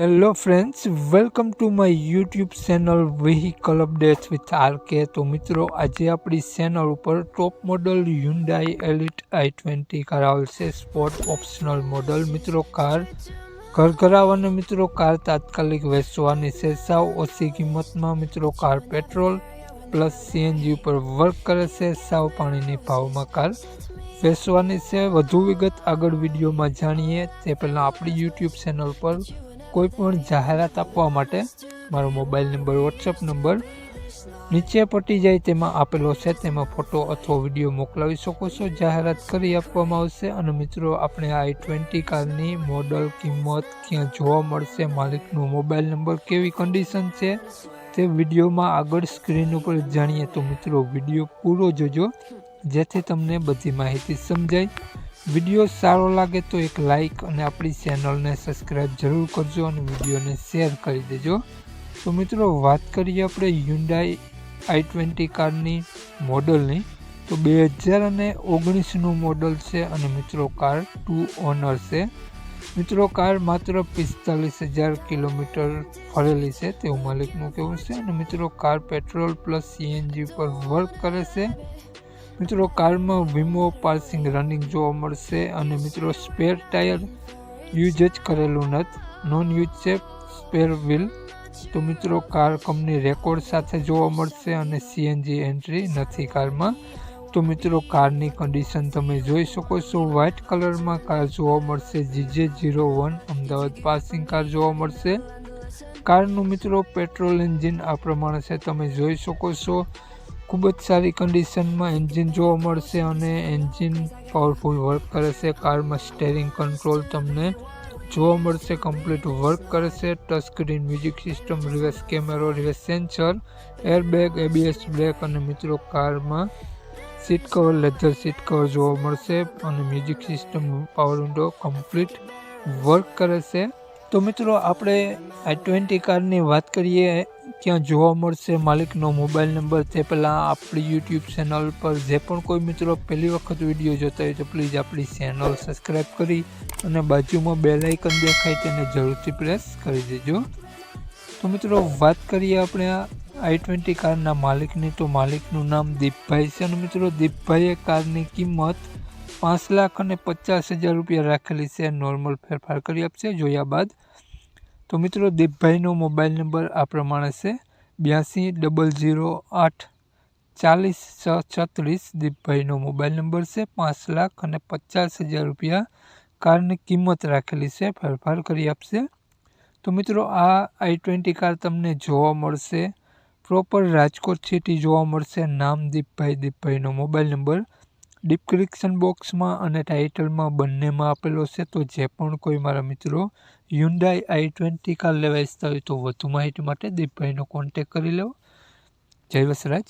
Hello friends welcome to my YouTube channel vehicle updates with RK તો મિત્રો, આજે આપણી ચેનલ ઉપર top model Hyundai elite i twenty car આવશે sport optional model મિત્રો car ઘર ઘરાવાને મિત્રો કાર તાત્કાલિક વેચવાની છે. સાવ ઓછી કિંમતમાં મિત્રો કાર પેટ્રોલ પ્લસ સીએનજી ઉપર વર્ક કરે છે. સાવ પાણીની ભાવમાં કાર વેચવાની છે. વધુ વિગત આગળ વિડીયોમાં જાણીએ. તે પહેલાં આપણી યુટ્યુબ ચેનલ પર કોઈ પણ જાહેરાત આપવા માટે મારો મોબાઈલ નંબર વોટ્સઅપ નંબર નીચે પટી જાય તેમાં આપેલો છે. તેમાં ફોટો અથવા વીડિયો મોકલાવી શકો છો. જાહેરાત કરી આપવામાં આવશે અને મિત્રો, આપણે આઈ ટ્વેન્ટી કારની મોડલ કિંમત ક્યાં જોવા મળશે? માલિકનો મોબાઈલ નંબર કેવી કન્ડિશન છે? તે વિડીયોમાં આગળ સ્ક્રીન ઉપર જાણીએ તો મિત્રો, વીડિયો પૂરો જોજો. જેથી તમને બધી માહિતી સમજાય. વીડિયો સારો લાગે તો એક લાઈક અને આપણી ચેનલને સબસ્ક્રાઈબ જરૂર કરજો અને વિડીયોને શેર કરી દેજો. તો મિત્રો, વાત કરીએ આપણે યુન્ડાઈ આઈ ટ્વેન્ટી કારની મોડલની. તો બે હજાર અને ઓગણીસનું મોડલ છે અને મિત્રો, કાર ટુ ઓનર છે. મિત્રો, કાર માત્ર પિસ્તાલીસ હજાર કિલોમીટર ફરેલી છે, તેવું માલિકનું કહેવું છે. અને મિત્રો, કાર પેટ્રોલ પ્લસ સીએનજી પર વર્ક કરે છે. મિત્રો કારમાં વીમો પાર્સિંગ રનિંગ જોવા મળશે અને મિત્રો સ્પેર ટાયર યુઝ જ કરેલું નથી. નોન યુઝ છે સ્પેર વ્હીલ તો મિત્રો કાર કંપની રેકોર્ડ સાથે જોવા મળશે અને સીએનજી એન્ટ્રી નથી કારમાં તો મિત્રો કારની કન્ડિશન તમે જોઈ શકો છો. વ્હાઇટ કલરમાં કાર જોવા મળશે. GJ zero one Ahmedabad passing car જોવા મળશે. કારનું મિત્રો પેટ્રોલ એન્જિન આ પ્રમાણે છે. તમે જોઈ શકો છો. ખૂબ જ સારી કન્ડિશનમાં એન્જિન જોવા મળશે અને એન્જિન પાવરફુલ વર્ક કરે છે. કારમાં સ્ટેરિંગ કંટ્રોલ તમને જોવા મળશે કમ્પ્લીટ વર્ક કરે છે. ટચ મ્યુઝિક સિસ્ટમ રિવર્સ કેમેરો reverse sensor airbag ABS brake અને મિત્રો કારમાં seat cover leather seat cover જોવા મળશે અને music system power window complete work કરે છે. તો મિત્રો, આપણે આઈ ટ્વેન્ટી કારની વાત કરીએ. ક્યાં જોવા મળશે. માલિકનો મોબાઈલ નંબર તે પહેલાં આપણી યુટ્યુબ ચેનલ પર જે પણ કોઈ મિત્રો પહેલી વખત વીડિયો જોતા હોય તો પ્લીઝ આપણી ચેનલ સબસ્ક્રાઈબ કરી અને બાજુમાં બે લાઇકન દેખાય તેને જરૂરથી પ્રેસ કરી દેજો. તો મિત્રો, વાત કરીએ આપણે આઈ ટ્વેન્ટી કારના માલિકની. તો માલિકનું નામ દીપભાઈ છે અને મિત્રો, દીપભાઈએ કારની કિંમત પાંચ લાખ અને પચાસ હજાર રૂપિયા રાખેલી છે. નોર્મલ ફેરફાર કરી આપશે. જોયા બાદ તો મિત્રો દીપભાઈનો મોબાઈલ નંબર આ પ્રમાણે છે. બ્યાસી ડબલ ઝીરો, આઠ, ચાલીસ, છ, છત્રીસ દીપભાઈનો મોબાઈલ નંબર છે. પાંચ લાખ અને પચાસ હજાર રૂપિયા કારની કિંમત રાખેલી છે. ફેરફાર કરી આપશે. તો મિત્રો આ આઈ ટ્વેન્ટી કાર તમને જોવા મળશે. પ્રોપર રાજકોટ સિટી જોવા મળશે. નામ દીપભાઈ, દીપભાઈનો મોબાઈલ નંબર. ડિસ્ક્રિપ્શન બોક્સમાં અને ટાઇટલમાં બંનેમાં આપેલો છે. તો જે પણ કોઈ મારા મિત્રો યુન્ડાઈ આઈ ટ્વેન્ટી કાર લેવા ઇચ્છતા હોય તો વધુ માહિતી માટે દીપભાઈનો કોન્ટેક કરી લો. જય વસરાજ.